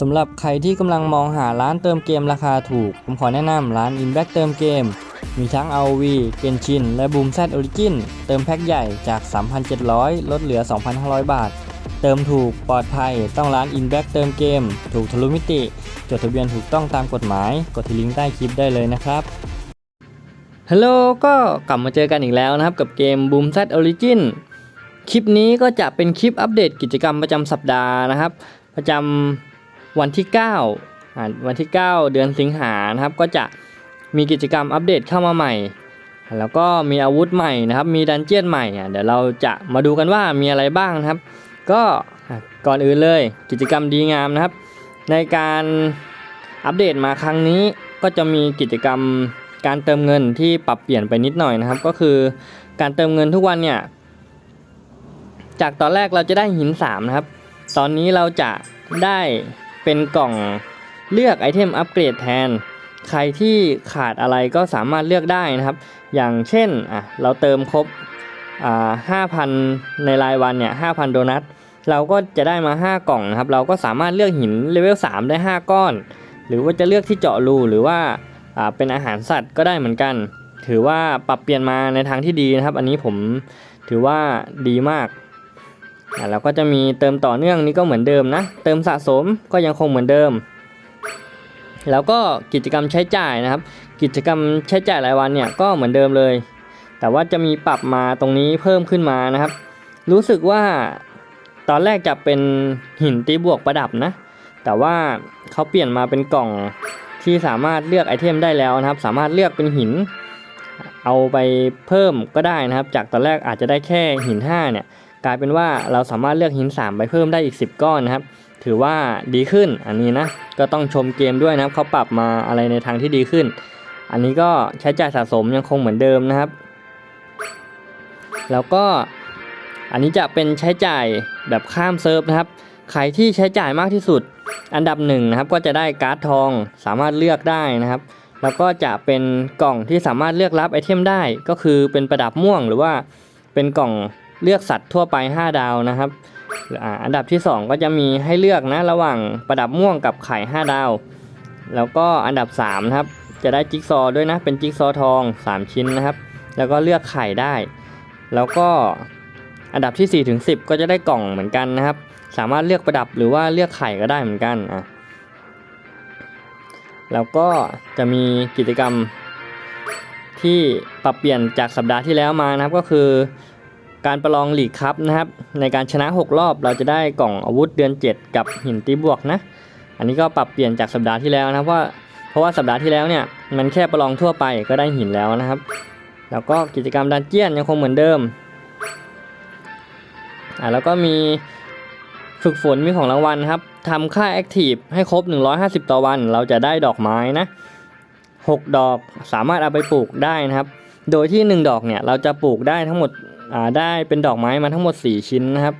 สำหรับใครที่กำลังมองหาร้านเติมเกมราคาถูก ผมขอแนะนำร้าน Inback เติมเกม มีทั้ง ROV Genshin และ Boom Z Origin เติมแพ็คใหญ่จาก 3,700 ลดเหลือ 2,500 บาท เติมถูกปลอดภัยต้องร้าน Inback เติมเกม ถูกทะลุมิติ จดทะเบียนถูกต้องตามกฎหมาย กดที่ลิงก์ใต้คลิปได้เลยนะครับฮัลโหลก็กลับมาเจอกันอีกแล้วนะครับ กับเกม Boom Z Origin คลิปนี้ก็จะเป็นคลิปอัปเดตกิจกรรมประจำสัปดาห์นะครับ ประจำ วันที่9อ่าวันที่ 9 เดือนสิงหานะครับ ก็จะมีกิจกรรมอัปเดตเข้ามาใหม่ แล้วก็มีอาวุธใหม่นะครับ มีดันเจียนใหม่อะเดี๋ยวเราจะมาดูกันว่ามีอะไรบ้างนะครับ ก็ก่อนอื่นเลยกิจกรรมดีงามนะครับ ในการอัปเดตมาครั้งนี้ก็จะมีกิจกรรมการเติมเงินที่ปรับเปลี่ยนไปนิดหน่อยนะครับ ก็คือการเติมเงินทุกวันเนี่ยจากตอนแรกเราจะได้หิน3นะครับ ตอนนี้เราจะได้ เป็นกล่องเลือกไอเทมอัปเกรดแทน ใครที่ขาดอะไรก็สามารถเลือกได้นะครับ อย่างเช่นอะเราเติมครบอ่าห้าพันในรายวันเนี่ยห้าพันโดนัทเราก็จะได้มา 5 กล่องนะครับ เราก็สามารถเลือกหินเลเวล3ได้ 5 ก้อน หรือว่าจะเลือกที่เจาะรูหรือว่าอ่าเป็นอาหารสัตว์ก็ได้เหมือนกัน ถือว่าปรับเปลี่ยนมาในทางที่ดีนะครับ อันนี้ผมถือว่าดีมาก อะแล้วก็จะมีเติมต่อเนื่องนี้ก็เหมือนเดิมนะ เติมสะสมก็ยังคงเหมือนเดิม แล้วก็กิจกรรมใช้จ่ายนะครับ กิจกรรมใช้จ่ายรายวันเนี่ยก็เหมือนเดิมเลย แต่ว่าจะมีปรับมาตรงนี้เพิ่มขึ้นมานะครับ รู้สึกว่าตอนแรกจะเป็นหินตีบวกประดับนะ แต่ว่าเขาเปลี่ยนมาเป็นกล่องที่สามารถเลือกไอเทมได้แล้วนะครับ สามารถเลือกเป็นหิน เอาไปเพิ่มก็ได้นะครับ จากตอนแรกอาจจะได้แค่หิน5เนี่ย ลายเป็นว่าเราสามารถเลือกหิน 3 ไปเพิ่มได้อีก 10 ก้อนนะครับ ถือว่าดีขึ้นอันนี้นะ ก็ต้องชมเกมด้วยนะครับเขาปรับมาอะไรในทางที่ดีขึ้น อันนี้ก็ใช้จ่ายสะสมยังคงเหมือนเดิมนะครับ แล้วก็อันนี้จะเป็นใช้จ่ายแบบข้ามเซิร์ฟนะครับ ใครที่ใช้จ่ายมากที่สุด อันดับหนึ่งนะครับก็จะได้การ์ดทองสามารถเลือกได้นะครับ แล้วก็จะเป็นกล่องที่สามารถเลือกรับไอเทมได้ ก็คือเป็นประดับม่วงหรือว่าเป็นกล่อง เลือกสัตว์ทั่วไป 5 ดาวนะครับอันดับที่ 2 ก็จะมีให้เลือกนะระหว่างประดับม่วงกับไข่ 5 ดาว แล้วก็อันดับ3นะครับจะได้จิ๊กซอด้วยนะเป็นจิ๊กซอทอง 3 ชิ้นนะครับ แล้วก็เลือกไข่ได้ แล้วก็อันดับที่4ถึง10 ก็จะได้กล่องเหมือนกันนะครับ สามารถเลือกประดับหรือว่าเลือกไข่ก็ได้เหมือนกันอะแล้วก็จะมีกิจกรรมที่ปรับเปลี่ยนจากสัปดาห์ที่แล้วมานะครับก็คือ การประลองหลีกคัพนะครับ ในการชนะ 6 รอบเราจะได้กล่องอาวุธเดือน 7 กับหินตีบวกนะ อันนี้ก็ปรับเปลี่ยนจากสัปดาห์ที่แล้วนะว่าเพราะว่าสัปดาห์ที่แล้วเนี่ยมันแค่ประลองทั่วไปก็ได้หินแล้วนะครับ แล้วก็กิจกรรมดันเจียนยังคงเหมือนเดิมอ่าแล้วก็มีฝึกฝนมีของรางวัลครับทำค่าแอคทีฟให้ครบ 150 ต่อวัน เราจะได้ดอกไม้นะ 6 ดอกสามารถเอาไปปลูกได้นะครับ โดยที่ 1 ดอกเนี่ยเราจะปลูกได้ทั้งหมด ได้เป็นดอกไม้มาทั้งหมด 4 ชิ้นนะครับ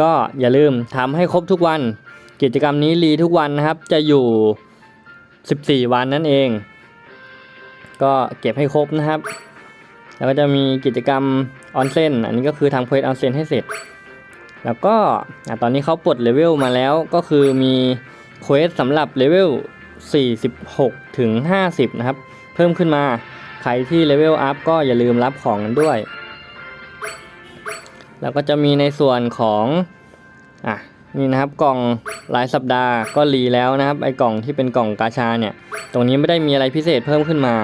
ก็อย่าลืมทำให้ครบทุกวัน กิจกรรมนี้รีทุกวันนะครับ จะอยู่ 14 วันนั่นเอง ก็เก็บให้ครบนะครับ แล้วก็จะมีกิจกรรมออนเซนอันนี้ก็คือทำเควสออนเซนให้เสร็จ แล้วก็อะตอนนี้เขาปลดเลเวลมาแล้วก็คือมีเควสสำหรับเลเวล 46 ถึง 50 นะครับ เพิ่มขึ้นมา ใครที่เลเวลอัพก็อย่าลืมรับของกันด้วย แล้วก็จะมีในส่วนของอะนี่นะครับกล่องรายสัปดาห์ก็รีแล้วนะครับไอ้กล่องที่เป็นกล่องกาชาเนี่ย ตรงนี้ไม่ได้มีอะไรพิเศษเพิ่มขึ้นมา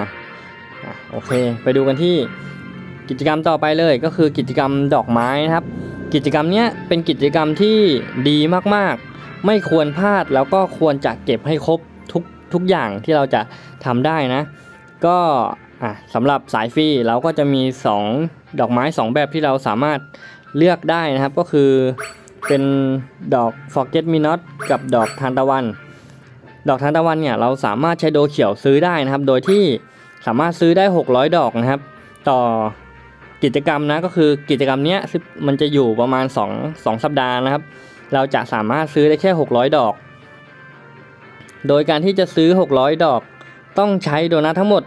อะโอเค ไปดูกันที่กิจกรรมต่อไปเลยก็คือกิจกรรมดอกไม้นะครับ กิจกรรมเนี้ยเป็นกิจกรรมที่ดีมากๆ ไม่ควรพลาดแล้วก็ควรจะเก็บให้ครบทุกทุกอย่างที่เราจะทำได้นะ ก็อะสำหรับสายฟรีเราก็จะมี 2 ดอกไม้ 2 แบบที่เราสามารถ เลือกได้นะครับก็คือเป็นดอก forget me not กับดอกทานตะวัน ดอกทานตะวันเนี่ยเราสามารถใช้โดเขียวซื้อได้นะครับ โดยที่สามารถซื้อได้ 600 ดอกนะครับ ต่อกิจกรรมนะก็คือกิจกรรมเนี้ยมันจะอยู่ประมาณ 2 2 สัปดาห์นะครับ เราจะสามารถซื้อได้แค่ 600 ดอก โดยการที่จะซื้อ 600 ดอก ต้องใช้โดนัททั้งหมด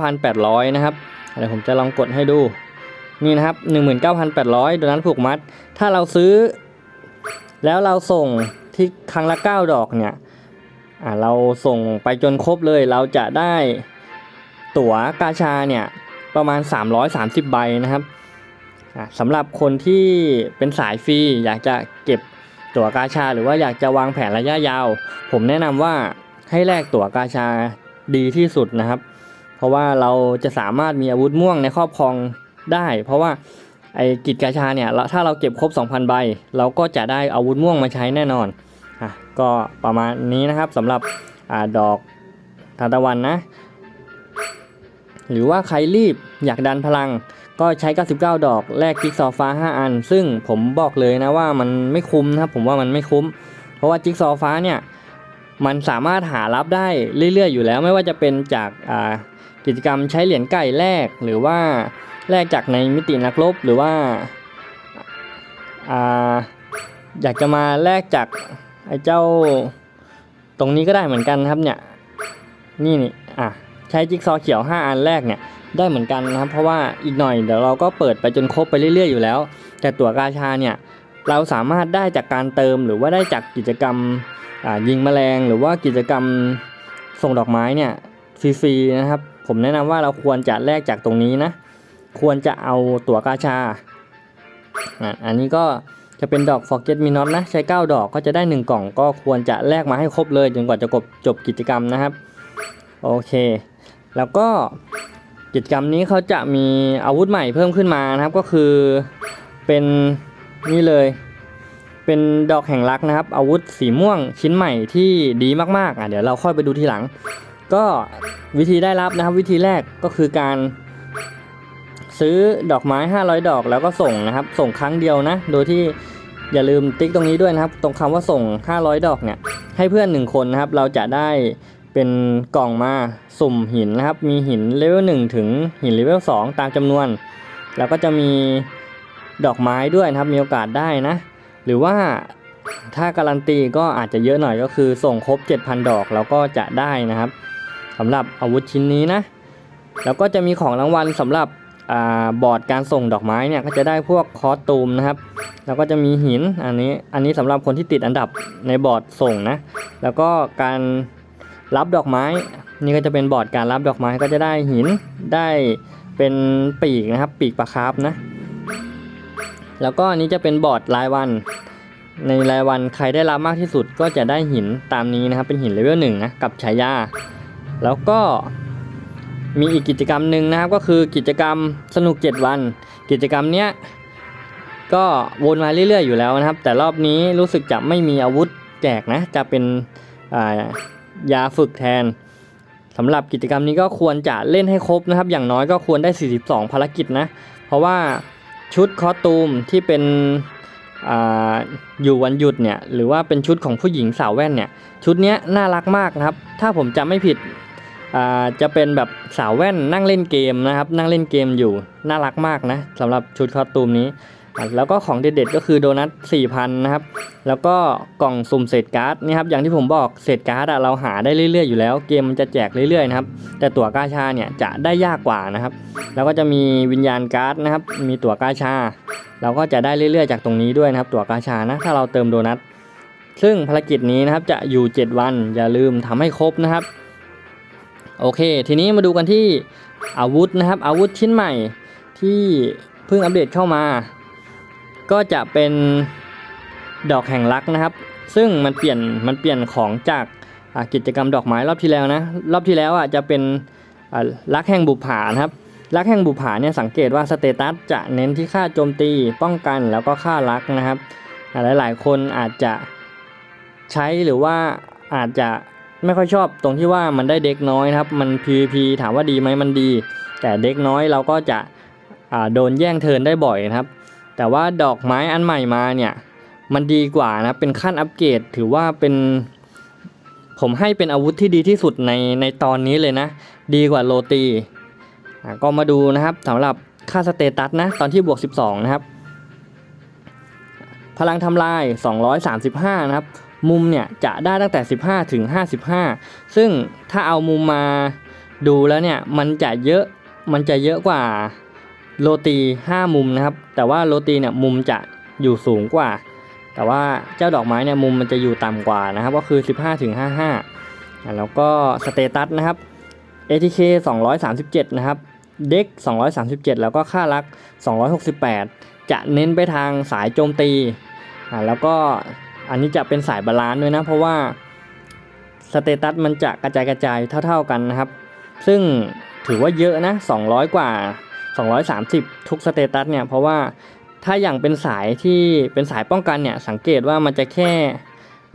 19,800 นะครับเดี๋ยวผมจะลองกดให้ดู นี่นะครับ 19,800โดนัทผูกมัด ถ้าเราซื้อ แล้วเราส่งที่ครั้งละ 9 ดอกเนี่ยเราส่งไปจนครบเลยเราจะได้ตั๋วกาชาเนี่ยประมาณ 330 ใบนะครับสำหรับคนที่เป็นสายฟรีอยากจะเก็บตั๋วกาชา หรือว่าอยากจะวางแผนระยะยาว ผมแนะนำว่าให้แลกตั๋วกาชาดีที่สุดนะครับ เพราะว่าเราจะสามารถมีอาวุธม่วงในครอบครอง ได้ เพราะว่าไอ้กิจกาชาเนี่ยเราถ้าเราเก็บครบ 2,000 ใบ เราก็จะได้อาวุธม่วงมาใช้แน่นอนอะก็ประมาณนี้นะครับสำหรับอดอกทานตะวันนะ หรือว่าใครรีบอยากดันพลัง ก็ใช้ 99 ดอกแลกจิ๊กซอฟ้า 5 อัน ซึ่งผมบอกเลยนะว่ามันไม่คุ้มนะครับผมว่ามันไม่คุ้ม เพราะว่าจิ๊กซอฟ้าเนี่ยมันสามารถหารับได้เรื่อยๆอยู่แล้วไม่ว่าจะเป็นจากกิจกรรมใช้เหรียญไก่แลกหรือว่า แลกจากในมิตินักรบหรือว่าออยากจะมาแลกจากไอ้เจ้าตรงนี้ก็ได้เหมือนกันครับเนี่ยนี่นี่อะใช้จิ๊กซอว์เขียว 5 อันแรกเนี่ยได้เหมือนกันนะครับ เพราะว่าอีกหน่อยเดี๋ยวเราก็เปิดไปจนครบไปเรื่อย ๆ อยู่แล้ว แต่ตั๋วกาชาเนี่ยเราสามารถได้จากการเติมหรือว่าได้จากกิจกรรมยิงแมลง หรือว่ากิจกรรมส่งดอกไม้เนี่ยฟรีๆนะครับ ผมแนะนำว่าเราควรจะแลกจากตรงนี้นะ ควรจะเอาตั๋วกาชา อันนี้ก็จะเป็นดอก forget me not นะ ใช้ 9 ดอกก็จะได้ 1 กล่องก็ควรจะแลกมาให้ครบเลยจนกว่าจะจบจบกิจกรรมนะครับ โอเค แล้วก็กิจกรรมนี้เขาจะมีอาวุธใหม่เพิ่มขึ้นมานะครับ ก็คือเป็นนี่เลย เป็นดอกแห่งรักนะครับ อาวุธสีม่วงชิ้นใหม่ที่ดีมากๆอะเดี๋ยวเราค่อยไปดูทีหลัง ก็วิธีได้รับนะครับ วิธีแรกก็คือการ ซื้อดอกไม้ 500 ดอกแล้วก็ส่งนะครับ ส่งครั้งเดียวนะ โดยที่อย่าลืมติ๊กตรงนี้ด้วยนะครับ ตรงคำว่าส่ง 500 ดอกเนี่ย ให้เพื่อนหนึ่งคนนะครับ เราจะได้เป็นกล่องมาสุ่มหินนะครับ มีหินเลเวล1ถึงหินเลเวล2ตามจำนวน แล้วก็จะมีดอกไม้ด้วยนะครับ มีโอกาสได้นะ หรือว่าถ้าการันตีก็อาจจะเยอะหน่อยก็คือส่งครบ 7,000 ดอกเราก็จะได้นะครับสำหรับอาวุธชิ้นนี้นะ แล้วก็จะมีของรางวัลสำหรับ บอร์ดการส่งดอกไม้เนี่ยก็จะได้พวกคอสตูมนะครับ แล้วก็จะมีหินอันนี้อันนี้สำหรับคนที่ติดอันดับในบอร์ดส่งนะ แล้วก็การรับดอกไม้ นี่ก็จะเป็นบอร์ดการรับดอกไม้ก็จะได้หินได้เป็นปีกนะครับ ปีกปลาคาร์ฟนะ แล้วก็อันนี้จะเป็นบอร์ดรายวัน ในรายวันใครได้รับมากที่สุดก็จะได้หินตามนี้นะครับ เป็นหินเลเวลหนึ่งนะกับฉายาแล้วก็ มีอีกกิจกรรมหนึ่งนะครับก็คือกิจกรรมสนุก 7 วัน กิจกรรมเนี้ยก็วนมาเรื่อยๆอยู่แล้วนะครับ แต่รอบนี้รู้สึกจะไม่มีอาวุธแจกนะ จะเป็นายาฝึกแทนสำหรับกิจกรรมนี้ก็ควรจะเล่นให้ครบนะครับ อย่างน้อยก็ควรได้ 42 ภารกิจนะ เพราะว่าชุดคอตูมที่เป็นออยู่วันหยุดเนี่ยหรือว่าเป็นชุดของผู้หญิงสาวแว่นเนี่ยชุดเนี้ยน่ารักมากนะครับ ถ้าผมจำไม่ผิด จะเป็นแบบสาวแว่นนั่งเล่นเกมนะครับ นั่งเล่นเกมอยู่น่ารักมากนะสำหรับชุดคอสตูมนี้ แล้วก็ของเด็ดๆก็คือโดนัท4,000นะครับ แล้วก็กล่องสุ่มเศษการ์ดนี่ครับอย่างที่ผมบอกเศษการ์ดเราหาได้เรื่อยๆอยู่แล้ว เกมมันจะแจกเรื่อยๆนะครับ แต่ตั๋วกาชาเนี่ยจะได้ยากกว่านะครับ แล้วก็จะมีวิญญาณการ์ดนะครับ มีตั๋วกาชา เราก็จะได้เรื่อยๆจากตรงนี้ด้วยนะครับ ตั๋วกาชานะถ้าเราเติมโดนัทซึ่งภารกิจนี้นะครับจะอยู่ 7 วันอย่าลืมทำให้ครบนะครับ โอเค ทีนี้มาดูกันที่อาวุธนะครับ อาวุธชิ้นใหม่ที่เพิ่งอัปเดตเข้ามา ก็จะเป็นดอกแห่งรักนะครับ ซึ่งมันเปลี่ยนมันเปลี่ยนของจากกิจกรรมดอกไม้รอบที่แล้วนะรอบที่แล้วอะจะเป็นรักแห่งบุผานะครับรักแห่งบุผาเนี่ยสังเกตว่าสเตตัสจะเน้นที่ค่าโจมตีป้องกันแล้วก็ค่ารักนะครับอ่าหลายๆ คนอาจจะใช้หรือว่าอาจจะ ไม่ค่อยชอบตรงที่ว่ามันได้เด็กน้อยนะครับ มัน PVP ถามว่าดีไหมมันดี แต่เด็กน้อยเราก็จะโดนแย่งเทินได้บ่อยนะครับ แต่ว่าดอกไม้อันใหม่มาเนี่ยมันดีกว่านะเป็นขั้นอัปเกรดถือว่าเป็นผมให้เป็นอาวุธที่ดีที่สุดในในตอนนี้เลยนะ ดีกว่าโรตีก็มาดูนะครับสำหรับค่าสเตตัสนะตอนที่บวก 12 นะครับ พลังทำลาย 235 นะครับ มุมเนี่ยจะได้ตั้งแต่ 15 ถึง 55 ซึ่งถ้าเอามุมมาดูแล้วเนี่ยมันจะเยอะมันจะเยอะกว่าโรตี 5 มุมนะครับ แต่ว่าโรตีเนี่ยมุมจะอยู่สูงกว่า แต่ว่าเจ้าดอกไม้เนี่ยมุมมันจะอยู่ต่ำกว่านะครับ ก็คือ 15ถึง55อะแล้วก็สเตตัสนะครับ ATK 237 นะครับเด็ก237 แล้วก็ค่ารัก 268 จะเน้นไปทางสายโจมตีอะแล้วก็ อันนี้จะเป็นสายบาลานซ์ด้วยนะ เพราะว่าสเตตัสมันจะกระจายกระจายเท่า ๆกันนะครับ ซึ่งถือว่าเยอะนะ 200 กว่า 230 ทุกสเตตัสเนี่ย เพราะว่าถ้าอย่างเป็นสายที่เป็นสายป้องกันเนี่ย สังเกตว่ามันจะแค่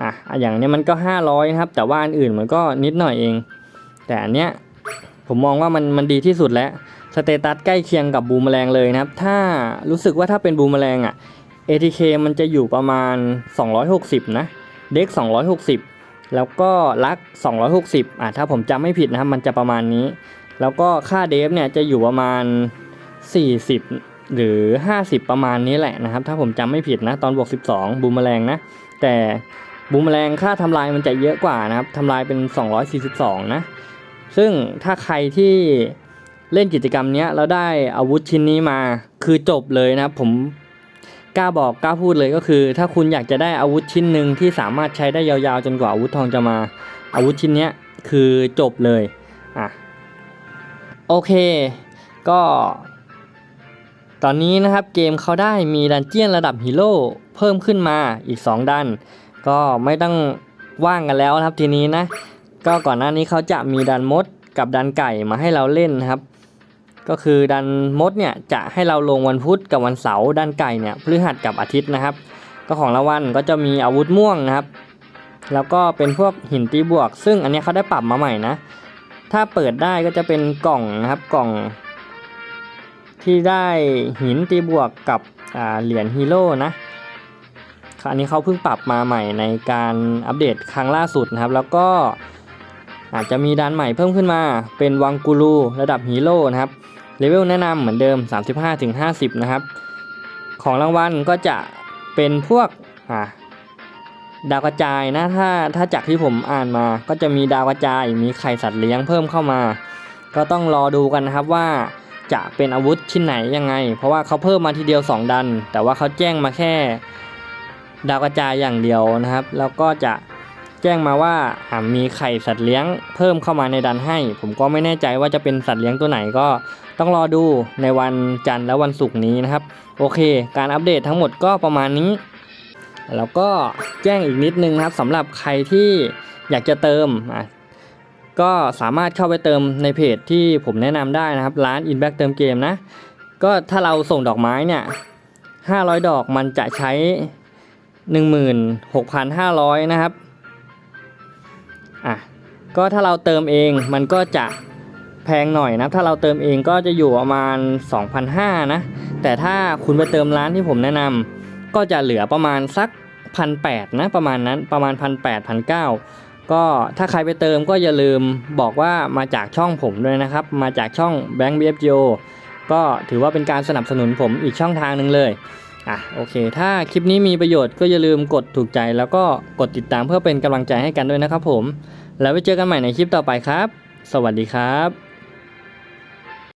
อะอย่างเนี้ยมันก็ 500นะครับ แต่ว่าอันอื่นมันก็นิดหน่อยเอง แต่อันเนี้ยผมมองว่ามันมันดีที่สุดแล้ว สเตตัสใกล้เคียงกับบูมแมลงเลยนะครับ ถ้ารู้สึกว่าถ้าเป็นบูมแมลงอะ ATK มันจะอยู่ประมาณ 260 นะ เด็ก 260 แล้วก็ลัก 260 อะถ้าผมจำไม่ผิดนะครับ มันจะประมาณนี้ แล้วก็ค่าเดฟเนี่ยจะอยู่ประมาณ 40 หรือ 50 ประมาณนี้แหละนะครับ ถ้าผมจำไม่ผิดนะ ตอนบวก 12 บูมแมลงนะ แต่บูมแมลงค่าทำลายมันจะเยอะกว่านะครับทำลายเป็น 242 นะ ซึ่งถ้าใครที่เล่นกิจกรรมเนี้ยแล้วได้อาวุธชิ้นนี้มาคือจบเลยนะครับผม กล้าบอกกล้าพูดเลยก็คือ ถ้าคุณอยากจะได้อาวุธชิ้นหนึ่งที่สามารถใช้ได้ยาวๆ จนกว่าอาวุธทองจะมา อาวุธชิ้นนี้คือจบเลยอะโอเค ก็ ตอนนี้นะครับเกมเขาได้มีดันเจียนระดับฮีโร่เพิ่มขึ้นมาอีก 2 ดัน ก็ไม่ต้องว่างกันแล้วนะครับทีนี้นะ ก็ก่อนหน้านี้เขาจะมีดันมดกับดันไก่มาให้เราเล่นนะครับ ก็คือดันมดเนี่ยจะให้เราลงวันพุธกับวันเสาร์ดันไก่เนี่ยพฤหัสกับอาทิตย์นะครับ ก็ของรางวัลก็จะมีอาวุธม่วงนะครับ แล้วก็เป็นพวกหินตีบวก ซึ่งอันนี้เขาได้ปรับมาใหม่นะ ถ้าเปิดได้ก็จะเป็นกล่องนะครับกล่อง ที่ได้หินตีบวกกับเหรียญฮีโร่นะอันนี้เขาเพิ่งปรับมาใหม่ในการอัปเดตครั้งล่าสุดนะครับ แล้วก็อาจจะมีดานใหม่เพิ่มขึ้นมาเป็นวังกูรูระดับฮีโร่นะครับ เลเวลแนะนำเหมือนเดิม 35-50 นะครับ ของรางวัลก็จะเป็นพวกอ่าดาวกระจายนะถ้าถ้าจากที่ผมอ่านมาก็จะมีดาวกระจายมีไข่สัตว์เลี้ยงเพิ่มเข้ามา ก็ต้องรอดูกันนะครับว่าจะเป็นอาวุธชิ้นไหนยังไง เพราะว่าเขาเพิ่มมาทีเดียว 2 ดัน แต่ว่าเขาแจ้งมาแค่ ดาวกระจายอย่างเดียวนะครับ แล้วก็จะแจ้งมาว่าอ่ามีไข่สัตว์เลี้ยงเพิ่มเข้ามาในดันให้ ผมก็ไม่แน่ใจว่าจะเป็นสัตว์เลี้ยงตัวไหนก็ ต้องรอดูในวันจันทร์และวันศุกร์นี้นะครับ โอเค การอัปเดตทั้งหมดก็ประมาณนี้ แล้วก็แจ้งอีกนิดนึงนะครับสำหรับใครที่อยากจะเติมอะก็สามารถเข้าไปเติมในเพจที่ผมแนะนำได้นะครับ ร้าน Inback เติมเกมนะ ก็ถ้าเราส่งดอกไม้เนี่ย 500 ดอกมันจะใช้ 16,500 นะครับอะก็ถ้าเราเติมเองมันก็จะ แพงหน่อยนะถ้าเราเติมเองก็จะอยู่ประมาณ 2,500นะแต่ถ้าคุณไปเติมร้านที่ผมแนะนำก็จะเหลือประมาณสัก1,800นะประมาณนั้นประมาณ1,800 1,900ก็ถ้าใครไปเติมก็อย่าลืมบอกว่ามาจากช่องผมด้วยนะครับ มาจากช่อง Bank BFGO ก็ถือว่าเป็นการสนับสนุนผมอีกช่องทางหนึ่งเลยอะโอเค ถ้าคลิปนี้มีประโยชน์ก็อย่าลืมกดถูกใจแล้วก็กดติดตามเพื่อเป็นกำลังใจให้กันด้วยนะครับผม แล้วไว้เจอกันใหม่ในคลิปต่อไปครับ สวัสดีครับ